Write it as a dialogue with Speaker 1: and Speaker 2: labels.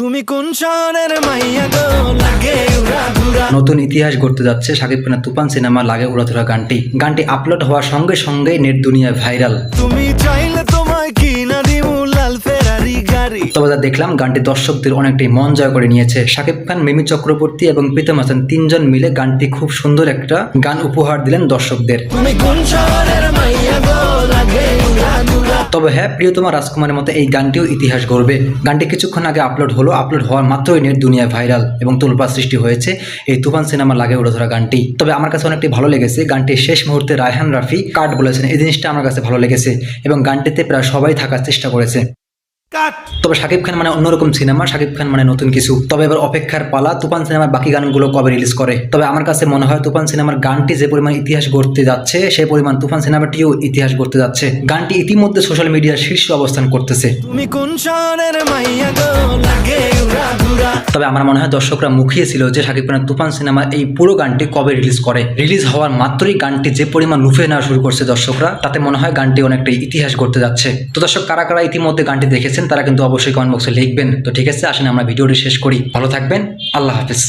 Speaker 1: তুমি কোন শহরের মাইয়া গো? লাগে উড়া
Speaker 2: নতুন ইতিহাস গড়তে যাচ্ছে শাকিব খানের তুফান সিনেমা লাগে উড়াধুরা গানটি। গানটি আপলোড হওয়ার সঙ্গে সঙ্গে নেট দুনিয়ায় ভাইরাল।
Speaker 1: তুমি চাইলে তোমায় কিনা দিমু লাল ফেরারি গাড়ি।
Speaker 2: তবে যা দেখলাম গানটি দর্শকদের অনেকটাই মন জয় করে নিয়েছে। শাকিব খান মিমি চক্রবর্তী এবং প্রীতম হাসান তিনজন মিলে গানটি খুব সুন্দর একটা গান উপহার দিলেন দর্শকদের।
Speaker 1: তুমি কোন শহরের
Speaker 2: তবে হ্যাঁ প্রিয়তমা রাজকুমারের মতো এই গানটিও ইতিহাস গড়বে। গানটি কিছুক্ষণ আগে আপলোড হলো। আপলোড হওয়ার মাত্রই নেট দুনিয়ায় ভাইরাল এবং তোলপা সৃষ্টি হয়েছে। এই তুফান সিনেমা লাগে উড়োধরা গানটি। তবে আমার কাছে অনেকটি ভালো লেগেছে। গানটির শেষ মুহূর্তে রায়হান রাফি কাট বলেছেন, এই জিনিসটা আমার কাছে ভালো লেগেছে এবং গানটিতে প্রায় সবাই থাকার চেষ্টা করেছে।
Speaker 1: কাট।
Speaker 2: তবে শাকিব খান মানে অন্যরকম সিনেমা শাকিব খান মানে নতুন কিছু। তবে এবার অপেক্ষার পালা তুফান সিনেমার বাকি গানগুলো কবে রিলিজ করে? তবে আমার কাছে মনে হয় তুফান সিনেমার গানটি যে পরিমাণ ইতিহাস গড়তে যাচ্ছে সেই পরিমাণ তুফান সিনেমাটিও ইতিহাস গড়তে যাচ্ছে। গানটি ইতিমধ্যে সোশ্যাল মিডিয়ার শীর্ষ অবস্থান করতেছে।
Speaker 1: তুমি কোন শহরের মাইয়া গো লাগে
Speaker 2: তবে আমার মনে হয় দর্শকরা মুখিয়েছিল যে শাকিব খানের তুফান সিনেমা এই পুরো গানটি কবে রিলিজ করে। রিলিজ হওয়ার মাত্রই গানটি যে পরিমাণ লুফে নেওয়া শুরু করছে দর্শকরা, তাতে মনে হয় গানটি অনেকটা ইতিহাস করতে যাচ্ছে। তো দর্শক, কারা কারা ইতিমধ্যে গানটি দেখেছেন তারা কিন্তু অবশ্যই কমেন্ট বক্সে লিখবেন। তো ঠিক আছে, আসেন আমরা ভিডিওটি শেষ করি। ভালো থাকবেন, আল্লাহ হাফিজ।